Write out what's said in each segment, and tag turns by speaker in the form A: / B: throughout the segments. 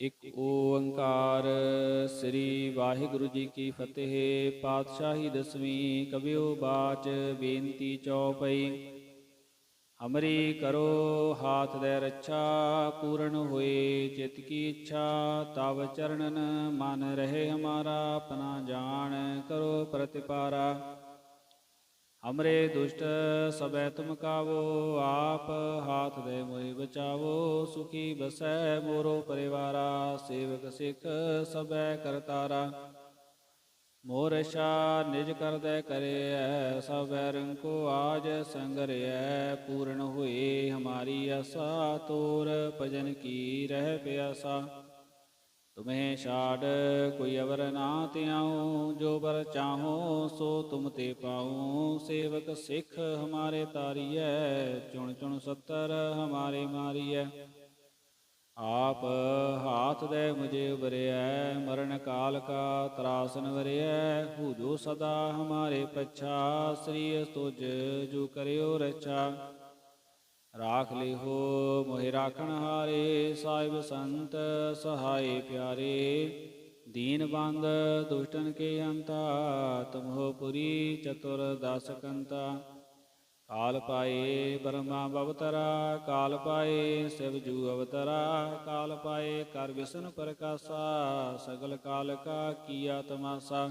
A: ਇਕ ਓੰਕਾਰ। ਸ੍ਰੀ ਵਾਹਿਗੁਰੂ ਜੀ ਕੀ ਫਤਿਹ। ਪਾਤਸ਼ਾਹੀ ਦਸਵੀਂ ਕਬਿਓ ਬਾਚ, ਬੇਨਤੀ ਚੌਪਈ। ਹਮਰੀ ਕਰੋ ਹਾਥ ਦੇ ਰੱਛਾ, ਪੂਰਨ ਹੋਏ ਚਿਤ ਕੀ ਇੱਛਾ। ਤਵ ਚਰਨਨ ਮਨ ਰਹੇ ਹਮਾਰਾ, ਆਪਣਾ ਜਾਣ ਕਰੋ ਪ੍ਰਤਿਪਾਰਾ। ਹਮਰੇ ਦੁਸ਼ਟ ਸਬੈ ਤੁਮ ਕਾਵੋ, ਆਪ ਹਾਥ ਦੇ ਮੋਹਿ ਬਚਾਵੋ, ਸੁਖੀ ਬਸੈ ਮੋਰੋ ਪਰਿਵਾਰਾ, ਸੇਵਕ ਸਿੱਖ ਸਬੈ ਕਰਤਾਰਾ। ਮੋਰ ਮੋਰਸ਼ਾ ਨਿਜ ਕਰਦੈ ਕਰਿਐ, ਸਭੈ ਰੰਕੋ ਆਜ ਸੰਗਰਿਐ, ਪੂਰਨ ਹੋਏ ਹਮਾਰੀ ਆਸਾ, ਤੋਰ ਭਜਨ ਕੀ ਰਹਿ ਪਿਆਸਾ। ਤੁਮਹਿ ਛਾੜ, ਕੋਈ ਅਵਰ ਨਾ ਤਿਆਉ ਜੋ ਬਰ ਚਾਹੋ ਸੋ ਤੁਮ ਤੇ ਪਾਉ। ਸੇਵਕ ਸਿੱਖ ਹਮਾਰੇ ਤਾਰੀਐ, ਚੁਣ ਚੁਣ ਸੱਤਰ ਹਮਾਰੇ ਮਾਰੀਐ। ਆਪ ਹਾਥ ਦੇ ਮੁਝੇ ਉਬਰਿਐ ਮਰਨ ਕਾਲ ਕਾ ਤਰਾਸਨ ਵਰਿਐ। ਹੂ ਜੋ ਸਦਾ ਹਮਾਰੇ ਪਛਾ, ਸ੍ਰੀ ਅਸਤੁਜ ਜੋ ਕਰਿਓ ਰਚਾ ਰਾਖ ਲਿਹੋ ਮੋਹਿ ਰਾਖਣ ਹਾਰੇ, ਸਾਹਿਬ ਸੰਤ ਸਹਾਈ ਪਿਆਰੇ। ਦੀਨ ਬੰਦ, ਦੁਸ਼ਟਨ ਕੇ ਅੰਤਾ, ਤੁਮਹੋ ਪੁਰੀ, ਚਤੁਰ ਦਸ ਕੰਤਾ। ਕਾਲ ਪਾਏ ਬਰਮਾ ਬਵਤਰਾ, ਕਾਲ ਪਾਏ, ਸਿਵ ਜੂ ਅਵਤਰਾ। ਕਾਲ ਪਾਏ, ਕਰ ਵਿਸ਼ਨ ਪ੍ਰਕਾਸ਼ਾ, ਸਗਲ ਕਾਲ ਕਾ ਕੀਆ ਤਮਾਸਾ।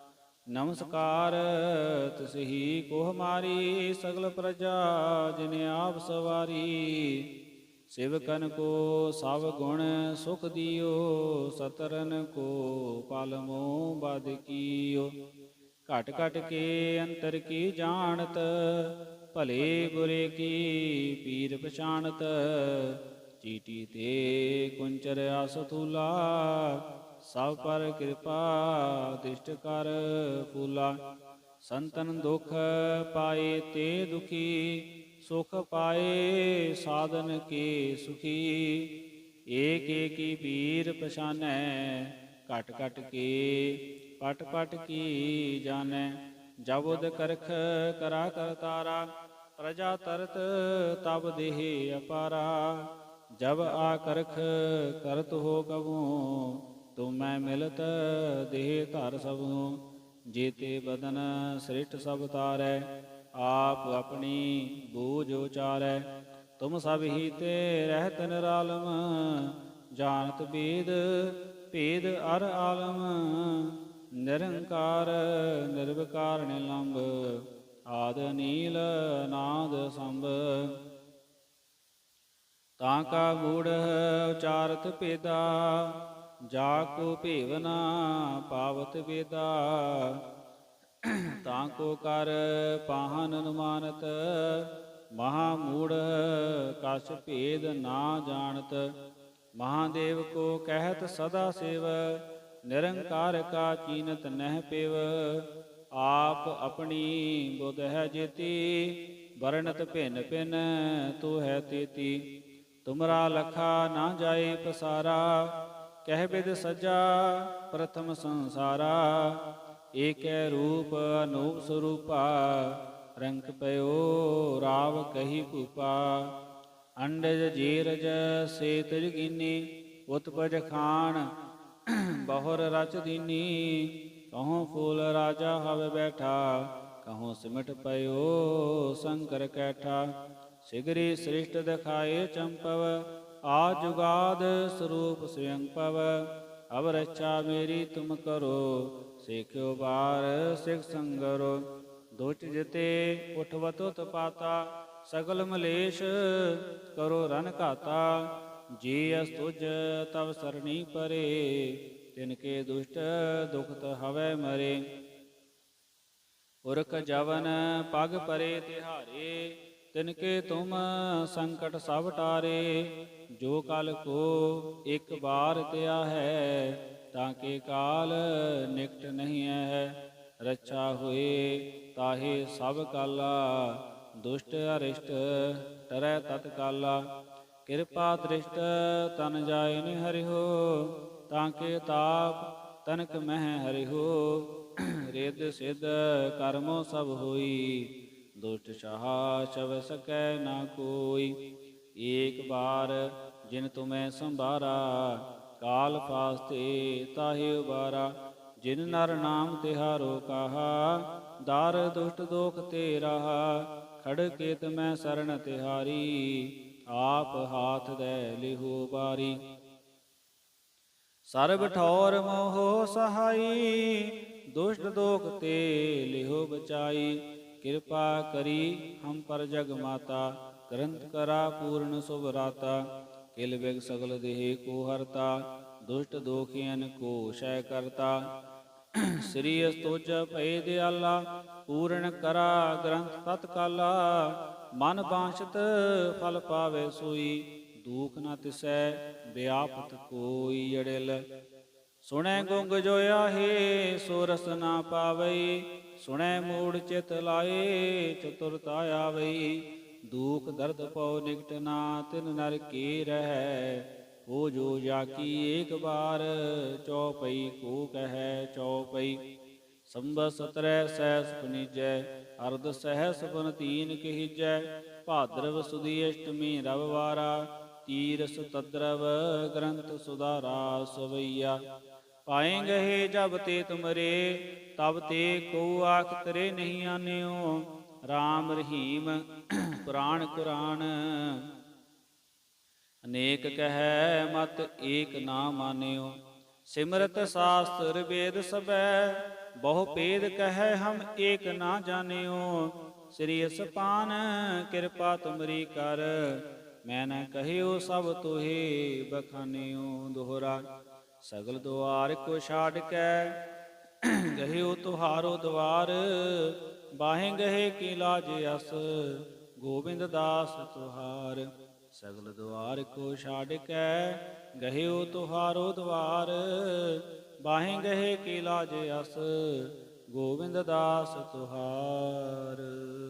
A: ਨਮਸਕਾਰ, ਤਸਹੀ ਕੋ ਹਮਾਰੀ ਸਗਲ ਪ੍ਰਜਾ ਜਿਨ ਆਪ ਸਵਾਰੀ। ਸਿਵਕਨ ਕੋ ਸਭ ਗੁਣ ਸੁਖ ਦਿਓ, ਸਤਰਨ ਕੋ ਪਾਲਮੋ ਬਦ ਕੀਓ। ਘਟ ਘਟ ਕੇ ਅੰਤਰ ਕੀ ਜਾਣਤ, ਭਲੇ ਬੁਰੇ ਕੀ ਪੀਰ ਪਛਾਣਤ। ਚੀਟੀ ਤੇ ਕੁੰਚਰ ਅਸਤੂਲਾ ਸਭ ਪਰ ਕਿਰਪਾ ਦਿਸ਼ਟ ਕਰ ਫੂਲਾ ਸੰਤਨ ਦੁਖ ਪਾਏ ਤੇ ਦੁਖੀ ਸੁਖ ਪਾਏ ਸਾਧਨ ਕੇ ਸੁਖੀ ਏਕ ਏਕੀ ਪੀਰ ਪਛਾਨੈ ਘਟ ਘਟ ਕੇ ਪਟ ਪਟ ਕੀ ਜਾਣੈ ਜਬ ਉਦ ਕਰਖ ਕਰਾ ਕਰਤਾਰਾ ਪ੍ਰਜਾ ਤਰਤ ਤਬ ਦੇਹ ਅਪਾਰਾ ਜਬ ਆ ਕਰਖ ਕਰਤ ਹੋ ਕਬੂ ਤੁਮੈ ਮਿਲਤ ਦੇਹ ਧਰ ਸਭੂ, ਜੀਤੇ ਬਦਨ ਸ੍ਰਿਸ਼ਟ ਸਭ ਤਾਰੈ, ਆਪ ਆਪਣੀ ਬੂਝ ਉਚਾਰੈ। ਤੁਮ ਸਭ ਹੀ ਤੇ ਰਹਿਤ ਨਿਰਾਲਮ, ਜਾਣਤ ਬੇਦ, ਭੇਦ ਅਰ ਆਲਮ। ਨਿਰੰਕਾਰ, ਨਿਰਵਕਾਰ, ਨਿਲੰਬ, ਆਦ ਨੀਲ, ਨਾਦ ਸੰਭ ਤਾਂ ਕਾ ਗੂੜ ਉਚਾਰਤ ਭੇਦਾ ਜਾ ਕੋ ਭੇਵਨਾ ਪਾਵਤ ਵੇਦਾ, ਤਾਂ ਕੋ ਕਰ ਪਾਹਨ ਅਨੁਮਾਨਤ, ਮਹਾ ਮੂੜ ਕਸ਼ ਭੇਦ ਨਾ ਜਾਣਤ। ਮਹਾਦੇਵ ਕੋ ਕਹਿਤ ਸਦਾ ਸੇਵ, ਨਿਰੰਕਾਰ ਕਾ ਚੀਨਤ ਨਹਿ ਪੇਵ। ਆਪ ਆਪਣੀ ਬੁਧ ਹੈ ਜੇਤੀ, ਵਰਣਤ ਭਿੰਨ ਭਿੰਨ ਤੋ ਹੈ ਤੇਤੀ। ਤੁਮਰਾ ਲਖਾ ਨਾ ਜਾਏ ਪਸਾਰਾ ਕਹਿ ਬਿਦ ਸਜਾ, ਪ੍ਰਥਮ ਸੰਸਾਰਾ। ਏਕੈ ਰੂਪ ਅਨੂਪ ਸਰੂਪਾ, ਰੰਗ ਪਇਓ ਰਾਵ ਕਹੀ ਭੂਪਾ। ਅੰਡਜ ਜੀਰਜ ਸੇ ਤਜ ਉਤਪਜ ਖਾਨ ਬਹੁਰ ਰਚ ਦੀਨੀ। ਕਹੋਂ ਫੂਲ ਰਾਜਾ ਹਵ ਬੈਠਾ, ਕਹੋਂ ਸਿਮਟ ਪਇਓ ਸ਼ੰਕਰ ਕੈਠਾ। ਸਿਗਰੀ ਸ੍ਰਿਸ਼ਟ ਦਿਖਾਏ ਚੰਪਵ ਆ ਜੁਗਾਦ ਸਰੂਪ ਸਵਯੰ ਪਵ ਅਵ ਰਚਾ ਮੇਰੀ ਤੁਮ ਕਰੋ, ਸਿਖਿਓ ਬਾਰ ਸਿਖ ਸੰਗਰੋ। ਦੁਚ ਜਿਤੇ ਉਠਵਤੋ ਤਪਾਤਾ ਸਗਲ ਮਲੇਸ਼ ਕਰੋ ਰਨ ਘਾਤਾ। ਜੀ ਅਸਤੁਜ ਤਵ ਸਰਣੀ ਪਰੇ, ਤਿਨ ਕੇ ਦੁਸ਼ਟ ਦੁਖਤ ਹਵੈ ਮਰੇ। ਉਰਖ ਜਵਨ ਪਗ ਪਰੇ ਤਿਹਾਰੇ ਤਿਨ ਕੇ ਤੁਮ ਸੰਕਟ ਸਭ ਟਾਰੇ, ਜੋ ਕਲ ਕੋ ਇੱਕ ਵਾਰ ਤਿਆ ਹੈ, ਤਾਂ ਕੇ ਕਾਲ ਨਿਕਟ ਨਹੀਂ ਹੈ। ਰੱਛਾ ਹੋਏ ਤਾਹੇ ਸਭ ਕਾਲਾ, ਦੁਸ਼ਟ ਅਰਿਸ਼ਟ ਟਰੈ ਤਤ ਕਾਲਾ। ਕਿਰਪਾ ਦ੍ਰਿਸ਼ਟ ਤਨ ਜਾਏ ਨ ਹਰਿਓ ਤਾਂ ਕੇ ਤਾਪ ਤਨਕ ਮਹਿ ਹਰਿਓ ਰਿਦ ਸਿਧ ਕਰਮੋ ਸਭ ਹੋਈ ਦੁਸ਼ਟ ਸ਼ਾਹ ਸ਼ਵ ਸਕੈ ਨਾ ਕੋਈ। ਏਕ ਬਾਰ ਜਿਨ ਤੁਮੈ ਸੰਭਾਰਾ, ਕਾਲ ਫਾਸਤੇ ਤਾਹੇ ਉਬਾਰਾ। ਜਿਨ ਨਰ ਨਾਮ ਤਿਹਾਰੋ ਕਹਾ, ਦਰ ਦੁਸ਼ਟ ਦੋਖ ਤੇ ਰਹਾ ਖੜ ਕੇਤ ਮੈਂ ਸਰਣ ਤਿਹਾਰੀ, ਆਪ ਹਾਥ ਦੇ ਲਿਹੋ ਬਾਰੀ। ਸਰਬ ਠੌਰ ਮੋਹ ਸਹਾਈ, ਦੁਸ਼ਟ ਦੋਖ ਤੇ ਲਿਹੋ ਬਚਾਈ। ਕਿਰਪਾ ਕਰੀ ਹਮ ਪਰ ਜਗ ਮਾਤਾ, ਗ੍ਰੰਥ ਕਰਾ ਪੂਰਨ ਸੁਭ ਰਾਤਾ, ਕਿਲ ਬਿਗ ਸਗਲ ਦੇਹ ਕੋ ਹਰਤਾ, ਦੁਸ਼ਟ ਦੋਖੀਨ ਕੋ ਸ਼ੈ ਕਰਤਾ। ਸ੍ਰੀ ਅਸਤੋਜ ਭਏ ਦਿਆਲਾ, ਪੂਰਨ ਕਰਾ ਗ੍ਰੰਥ ਤਤਕਾਲਾ ਮਨ ਬਾਛਤ ਫਲ ਪਾਵੇ ਸੋਈ, ਦੂਖ ਨਾ ਤਿਸੈ ਵਿਆਪਤ ਕੋਈ ਅੜਿਲ। ਸੁਣੈ ਗੁੰਗ ਜੋ ਆਹੇ, ਸੋ ਰਸ ਨਾ ਪਾਵਈ ਸੁਣੈ ਮੂੜ ਚਿਤ ਲਾਏ ਚਤੁਰਤਾ ਆਵਈ ਦੁਖ ਦਰਦ ਪਉ ਨਿਕਟ ਨਾ, ਤਿਨ ਨਰ ਕੀ ਰਹਿ। ਉਹ ਜੋ ਜਾਕੀ ਏਕ ਬਾਰ, ਚੌਪਈ ਕੋ ਕਹੈ ਚੌਪਈ। ਸੰਬਤ ਸਤਰੈ ਸਹਿਸ ਪਨੀਜੈ ਅਰਧ ਸਹਿ ਸੁਪਨ ਤੀਨ ਕਹਿਜੈ ਭਾਦਰਵ ਸੁਦੀ ਅਸ਼ਟਮੀ ਰਵਵਾਰਾ ਤੀਰਸ ਤਦਰਵ ਗ੍ਰੰਥ ਸੁਧਾਰਾ ਸਵਈਆ ਪਾਏ ਗਏ ਜਬ ਤੇ ਤੁਮਰੇ, ਤਬ ਤੇ ਕੋ ਆਖ ਤਰੇ ਨਹੀਂ ਆਨਿਓ। RAM ਰਹੀਮ ਪੁਰਾਣ ਕੁਰਾਨ। ਅਨੇਕ ਕਹੈ ਮਤ ਏਕ ਨਾ ਮਾਨਿਓ। ਸਿਮਰਤ ਸਾਸਤਰ ਵੇਦ ਸਬੈ ਬਹੁ ਭੇਦ ਕਹੈ ਹਮ ਏਕ ਨਾ ਜਾਣਿਓ। ਸ੍ਰੀ ਅਸਪਾਨ ਕਿਰਪਾ ਤੁਮਰੀ ਕਰ, ਮੈਂ ਨ ਕਹਿਓ ਸਭ ਤੋਹੇ ਬਖਾਨਿਓ ਦੋਹਰਾ। ਸਗਲ ਦੁਆਰ ਕੋ ਛਾੜ ਕੇ, ਗਹਿਓ ਤੁਹਾਰੋ ਦਵਾਰ, ਬਾਹੇ ਗਏ ਕੀ ਲਾਜ ਅਸ, ਗੋਬਿੰਦ ਦਾਸ ਤੁਹਾਰ। ਸਗਲ ਦੁਆਰ ਕੋ ਛਾੜ ਕੇ, ਗਹਿਓ ਤੁਹਾਰੋ ਦਵਾਰ, ਬਾਹੇ ਗਏ ਕੀ ਲਾਜ ਅਸ, ਗੋਬਿੰਦ ਦਾਸ ਤੁਹਾਰ।